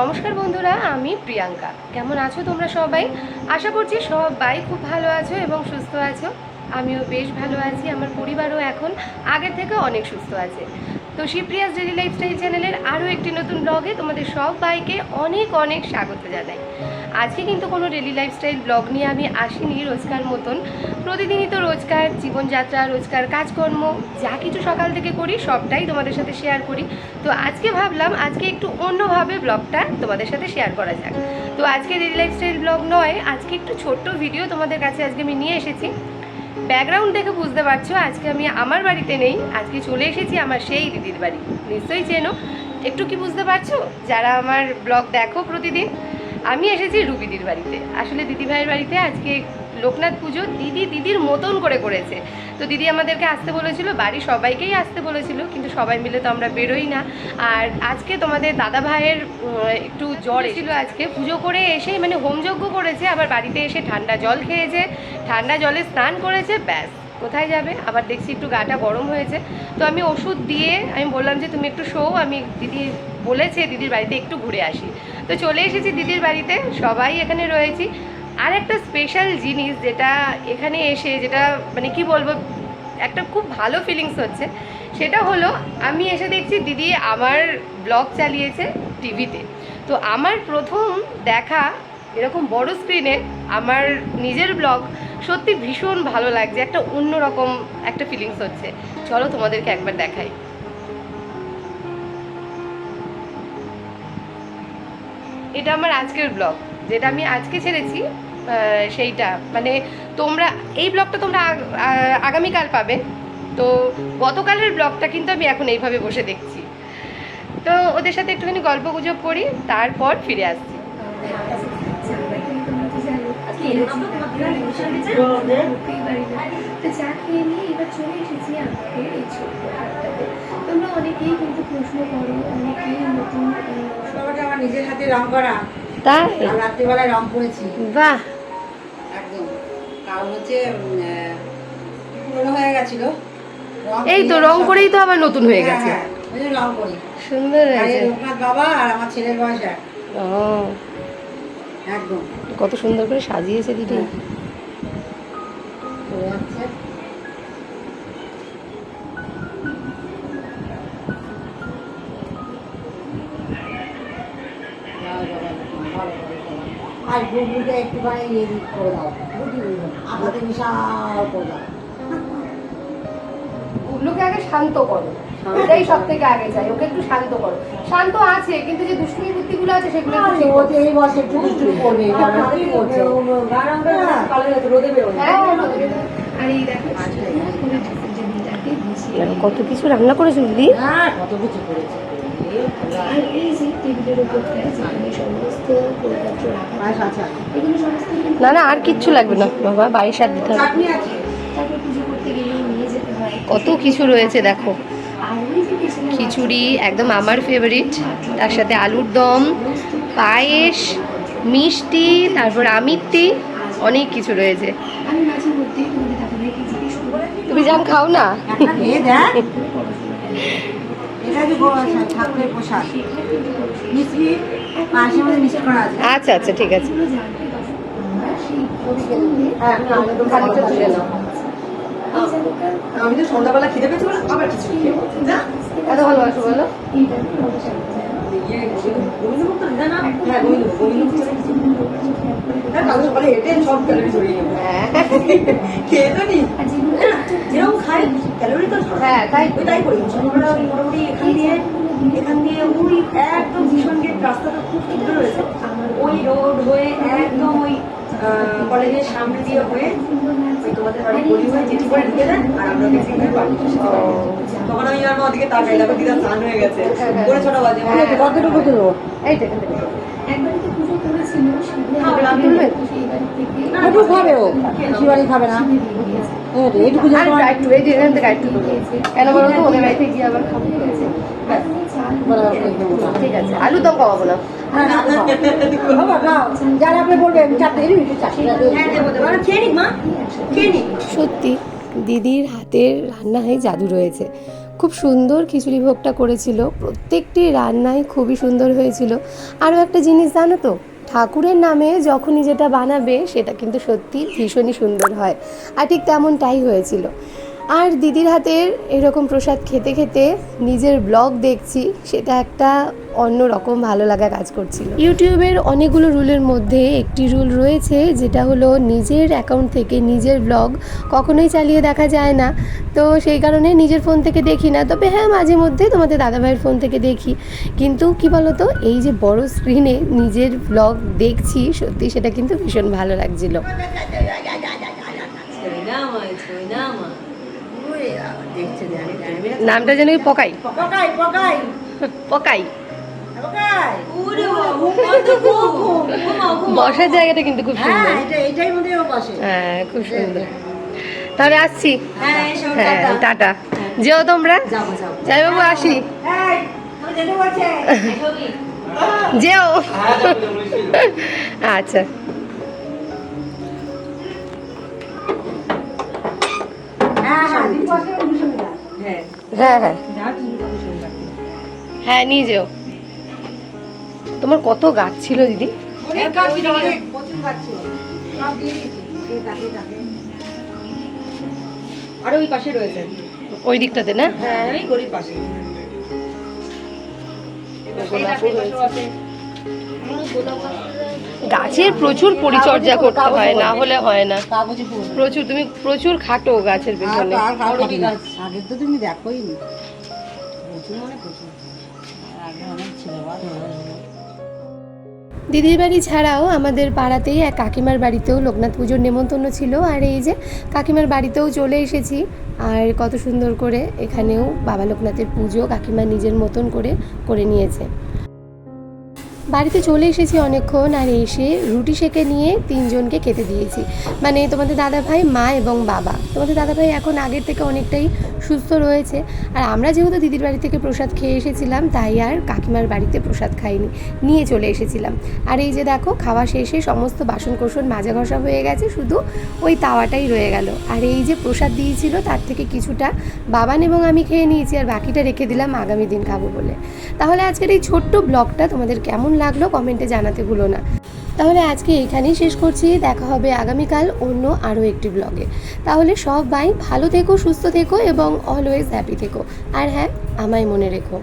নমস্কার বন্ধুরা, আমি প্রিয়াঙ্কা। কেমন আছো তোমরা সবাই? আশা করছি সবাই খুব ভালো আছো এবং সুস্থ আছো। আমিও বেশ ভালো আছি, আমার পরিবারও এখন আগের থেকে অনেক সুস্থ আছে। তো শিবপ্রিয়াস ডেলি লাইফস্টাইল চ্যানেলের আরও একটি নতুন ব্লগে তোমাদের সবাইকে অনেক অনেক স্বাগত জানাই। আজকে কিন্তু কোনো ডেলি লাইফস্টাইল ব্লগ নিয়ে আমি আসিনি রোজকার মতন। প্রতিদিনই তো রোজকার জীবনযাত্রা, রোজকার কাজকর্ম, যা কিছু সকাল থেকে করি, সবটাই তোমাদের সাথে শেয়ার করি। তো আজকে ভাবলাম, আজকে একটু অন্যভাবে ব্লগটা তোমাদের সাথে শেয়ার করা যাক। তো আজকে ডেলি লাইফস্টাইল ব্লগ নয়, আজকে একটু ছোট্ট ভিডিও তোমাদের কাছে আজকে আমি নিয়ে এসেছি। ব্যাকগ্রাউন্ড দেখে বুঝতে পারছ, আজকে আমি আমার বাড়িতে নেই, আজকে চলে এসেছি আমার সেই দিদির বাড়ি। নিশ্চয়ই চেনো। একটু কি বুঝতে পারছ? যারা আমার ব্লগ দেখো প্রতিদিন আমি এসেছি রুবিদির বাড়িতে। আসলে দিদি ভাইয়ের বাড়িতে আজকে লোকনাথ পুজো দিদি দিদির মতন করে করেছে। তো দিদি আমাদেরকে আসতে বলেছিল বাড়ির সবাইকেই আসতে বলেছিল, কিন্তু সবাই মিলে তো আমরা বেরোই না। আর আজকে তোমাদের দাদা ভাইয়ের একটু জ্বর ছিল আজকে। পুজো করে এসেই মানে হোমযজ্ঞ করেছে, আবার বাড়িতে এসে ঠান্ডা জল খেয়েছে। ঠান্ডা জলে স্নান করেছে, ব্যাস, কোথায় যাবে? আবার দেখছি একটু গাটা গরম হয়েছে। তো আমি ওষুধ দিয়ে, আমি বললাম যে তুমি একটু শো আমি দিদি বলেছে দিদির বাড়িতে একটু ঘুরে আসি। তো চলে এসেছি দিদির বাড়িতে, সবাই এখানে রয়েছি। আর একটা স্পেশাল জিনিস যেটা এখানে এসে যেটা মানে কি বলব, একটা খুব ভালো ফিলিংস হচ্ছে, সেটা হলো আমি এসে দেখছি দিদি আমার ব্লগ চালিয়েছে টিভিতে। তো আমার প্রথম দেখা এরকম বড় স্ক্রিনে আমার নিজের ব্লগ সত্যি ভীষণ ভালো লাগছে, একটা অন্যরকম একটা ফিলিংস হচ্ছে। চলো তোমাদেরকে একবার দেখাই। এটা আমার আজকের ব্লগ যেটা আমি আজকে ছেড়েছি সেইটা। মানে তোমরা, এই ব্লগটা তোমরা আগামীকাল পাবে। তো গতকালের ব্লগটা কিন্তু আমি এখন এইভাবে বসে দেখছি। তো ওদের সাথে একটুখানি গল্প গুজব করি, তারপর ফিরে আসছি। তোমরা অনেকেই কিন্তু প্রশ্ন করো, অনেকেই নতুন নিজের হাতে রং করা। তাই? রাত্রিবেলায় রং করেছি। বাহ। একদম। কারণ হচ্ছে পুরনো হয়ে গেছিল। এই তো রং করেই তো আবার নতুন হয়ে গেছে। হ্যাঁ, রং করি। সুন্দর হয়েছে। লোকনাথ বাবা আর আমার ছেলের বয়স ও। একদম। কত সুন্দর করে সাজিয়েছে দিদি। হ্যাঁ। আর গুগলিকে একটুখানি ইয়ে করে দাও। বুঝলি আমাদের বিশাল করে দাও। গুগলুকে আগে শান্ত করো। এটাই সব থেকে আগে চাই ওকে একটু শান্ত করো। শান্ত আছে কিন্তু যে দুষ্টুমি বুদ্ধিগুলো আছে সেগুলো একটু ঠিক এই বয়সে একটু দুষ্টুমি করবে। আর এই দেখো কত কিছু রান্না করেছ দিদি? হ্যাঁ কত কিছু করেছে। আর এই যে টেবিলের উপর যেখানে সমস্ত বইপত্র রাখা এগুলো সমস্ত না না আর কিচ্ছু লাগবে না বাবা বাড়ির সাথে দিতে হবে তারপর পুজো করতে গেলেও নিয়ে যেতে হয়। কত কিছু রয়েছে দেখো। যে খিচুড়ি একদম আমার ফেভারিট তার সাথে আলুর দম পায়েস মিষ্টি তারপর আমিত্তি অনেক কিছু রয়েছে। তুমি জাম খাও না? আছে। আচ্ছা আচ্ছা ঠিক আছে। হ্যাঁ আমি তো সন্ধ্যাবেলা খেতে পেয়েছি আবার কিছু এত ভালোবাসো বলো। ইয়ে হ্যাঁ। হ্যাঁ হ্যাঁ যেরকম খাই ক্যালোরি তো হ্যাঁ, তাই তাই করি মোটামুটি এখান দিয়ে এখান দিয়ে ওই একদম ভীষণ গেট রাস্তাটা খুব সুন্দর রয়েছে ওই রোড হয়ে একদম ওই কলেজের সামনে দিয়ে হয়ে ওই তোমাদের বাড়ি গলি হয়ে যেটি করে ঢুকে দেন আর আমরা গেছি। তখন আমি আমার ওদিকে তাকাই দেখো দিদা স্নান হয়ে গেছে। পরে ছটা বাজে। কতটুকু দেবো এই দেখেন দেখেন একবারে পুজো করেছিল সেগুলো খাবে, ও। শিবাড়ি খাবে না? এইটুকু আর একটু এই যে এখান থেকে একটু কেন বলো তো? ওদের বাড়িতে গিয়ে আবার খাব ঠিক আছে। আলু দম কমাবো না হ্যাঁ, হ্যাঁ সত্যি দিদির হাতের রান্নায় জাদু রয়েছে। খুব সুন্দর খিচুড়ি ভোগটা করেছিল। প্রত্যেকটি রান্নাই খুবই সুন্দর হয়েছিল। আরও একটা জিনিস জানো তো ঠাকুরের নামে যখনই যেটা বানাবে সেটা কিন্তু সত্যি ভীষণই সুন্দর হয়। আর ঠিক তেমনটাই হয়েছিল। আর দিদির হাতের এরকম প্রসাদ খেতে খেতে নিজের ব্লগ দেখছি, সেটা একটা অন্য রকম ভালো লাগা কাজ করছিল। ইউটিউবের অনেকগুলো রুলের মধ্যে একটি রুল রয়েছে, যেটা হলো নিজের অ্যাকাউন্ট থেকে নিজের ব্লগ কখনোই চালিয়ে দেখা যায় না। তো সেই কারণে নিজের ফোন থেকে দেখি না। তবে হ্যাঁ মাঝে মধ্যে তোমাদের দাদাভাইয়ের ফোন থেকে দেখি। কিন্তু কি বলতো, এই যে বড় স্ক্রিনে নিজের ব্লগ দেখছি, সত্যি সেটা কিন্তু ভীষণ ভালো লাগছিল। নামটা যেন পকাই। পকাই বাবু বসার জায়গাটা কিন্তু খুব হ্যাঁ সুন্দর। মধ্যে ও বসে। হ্যাঁ খুব সুন্দর। তাহলে আসছি। হ্যাঁ হ্যাঁ টাটা। যেও তোমরা। যাব যাইবাবু আসি? যেও। আচ্ছা। হ্যাঁ হ্যাঁ। হ্যাঁ হ্যাঁ হ্যাঁ হ্যাঁ নিয়ে যেও। তোমার কত গাছ ছিল দিদি? আর ওই পাশে রয়েছে। ওই দিকটাতে না? হ্যাঁ ওই গরিব পাশে। গাছের প্রচুর পরিচর্যা করতে হয় না হলে হয় না। প্রচুর তুমি প্রচুর খাটো গাছের পেছনে। আগে তো তুমি দেখোই নি। মানে। দিদির বাড়ি ছাড়াও আমাদের পাড়াতেই এক কাকিমার বাড়িতেও লোকনাথ পুজোর নেমন্তন্ন ছিল। আর এই যে কাকিমার বাড়িতেও চলে এসেছি। আর কত সুন্দর করে এখানেও বাবা লোকনাথের পুজো কাকিমা নিজের মতন করে করে নিয়েছে। বাড়িতে চলে এসেছি অনেকক্ষণ আর এসে রুটি সেঁকে নিয়ে তিনজনকে খেতে দিয়েছি। মানে তোমাদের দাদা ভাই মা এবং বাবা। তোমাদের দাদা ভাই এখন আগের থেকে অনেকটাই সুস্থ রয়েছে। আর আমরা যেহেতু দিদির বাড়ি থেকে প্রসাদ খেয়ে এসেছিলাম, তাই আর কাকিমার বাড়িতে প্রসাদ খাইনি, নিয়ে চলে এসেছিলাম। আর এই যে দেখো, খাওয়া শেষে সমস্ত বাসন কোসন মাজা ঘষা হয়ে গেছে, শুধু ওই তাওয়াটাই রয়ে গেল। আর এই যে প্রসাদ দিয়েছিল, তার থেকে কিছুটা বাবান এবং আমি খেয়ে নিয়েছি, আর বাকিটা রেখে দিলাম, আগামী দিন খাব বলে। তাহলে আজকের এই ছোট্ট ব্লগটা তোমাদের কেমন লাগল, কমেন্টে জানাতে ভুলো না। তাহলে আজকে এখানেই শেষ করছি। দেখা হবে আগামীকাল অন্য আরও একটি ব্লগে। তাহলে সব বাই ভালো থেকো, সুস্থ থেকো এবং অলওয়েজ হ্যাপি থেকো। আর হ্যাঁ আমায় মনে রেখো।